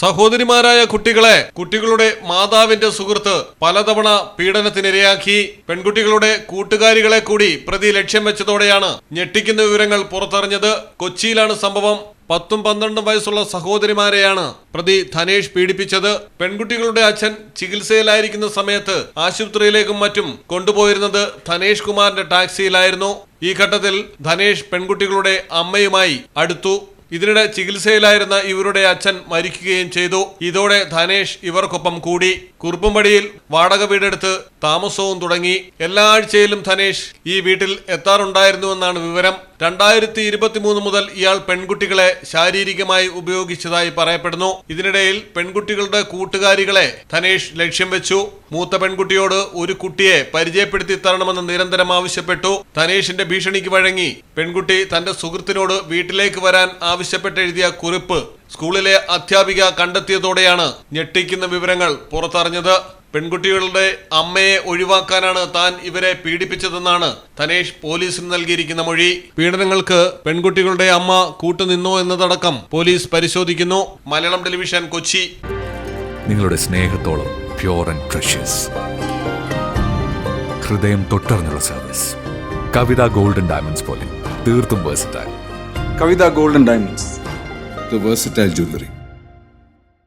സഹോദരിമാരായ കുട്ടികളെ കുട്ടികളുടെ മാതാവിന്റെ സുഹൃത്ത് പലതവണ പീഡനത്തിനിരയാക്കി പെൺകുട്ടികളുടെ കൂട്ടുകാരികളെ കൂടി പ്രതി ലക്ഷ്യം വെച്ചതോടെയാണ് ഞെട്ടിക്കുന്ന വിവരങ്ങൾ പുറത്തറിഞ്ഞത്. കൊച്ചിയിലാണ് സംഭവം. പത്തും പന്ത്രണ്ടും വയസ്സുള്ള സഹോദരിമാരെയാണ് പ്രതി ധനേഷ് പീഡിപ്പിച്ചത്. പെൺകുട്ടികളുടെ അച്ഛൻ ചികിത്സയിലായിരിക്കുന്ന സമയത്ത് ആശുപത്രിയിലേക്കും മറ്റും കൊണ്ടുപോയിരുന്നത് ധനേഷ് കുമാറിന്റെ ടാക്സിയിലായിരുന്നു. ഈ ഘട്ടത്തിൽ ധനേഷ് പെൺകുട്ടികളുടെ അമ്മയുമായി അടുത്തു. ഇതിനിടെ ചികിത്സയിലായിരുന്ന ഇവരുടെ അച്ഛൻ മരിക്കുകയും ചെയ്തു. ഇതോടെ ധനേഷ് ഇവർക്കൊപ്പം കൂടി. കുറുപ്പുംപടിയിൽ വാടക വീടെടുത്ത് താമസവും തുടങ്ങി. എല്ലാ ആഴ്ചയിലും ധനേഷ് ഈ വീട്ടിൽ എത്താറുണ്ടായിരുന്നുവെന്നാണ് വിവരം. രണ്ടായിരത്തി ഇരുപത്തിമൂന്ന് മുതൽ ഇയാൾ പെൺകുട്ടികളെ ശാരീരികമായി ഉപയോഗിച്ചതായി പറയപ്പെടുന്നു. ഇതിനിടയിൽ പെൺകുട്ടികളുടെ കൂട്ടുകാരികളെ ധനേഷ് ലക്ഷ്യം വെച്ചു. മൂത്ത പെൺകുട്ടിയോട് ഒരു കുട്ടിയെ പരിചയപ്പെടുത്തി തരണമെന്ന് നിരന്തരം ആവശ്യപ്പെട്ടു. ധനേഷിന്റെ ഭീഷണിക്ക് വഴങ്ങി പെൺകുട്ടി തന്റെ സുഹൃത്തിനോട് വീട്ടിലേക്ക് വരാൻ ആവശ്യപ്പെട്ടെഴുതിയ കുറിപ്പ് സ്കൂളിലെ അധ്യാപിക കണ്ടെത്തിയതോടെയാണ് ഞെട്ടിക്കുന്ന വിവരങ്ങൾ പുറത്തറിഞ്ഞത്. പെൺകുട്ടികളുടെ അമ്മയെ ഒഴിവാക്കാനാണ് താൻ ഇവരെ പീഡിപ്പിച്ചതെന്നാണ് തനേഷ് പോലീസിന് നൽകിയിരിക്കുന്ന മൊഴി. പീഡനങ്ങൾക്ക് പെൺകുട്ടികളുടെ അമ്മ കൂട്ടുനിന്നോ എന്നതടക്കം പോലീസ് പരിശോധിക്കുന്നു. മലയാളം ടെലിവിഷൻ കൊച്ചി. നിങ്ങളുടെ സ്നേഹത്തോളം പ്യോർ ആൻഡ് പ്രഷ്യസ് ഹൃദയം തൊട്ടറിഞ്ഞുള്ള സർവീസ് കവിത ഗോൾഡൻ ഡയമണ്ട്സ് പോലെ തീർത്തും versatile Kavitha golden Diamonds, the versatile jewelry.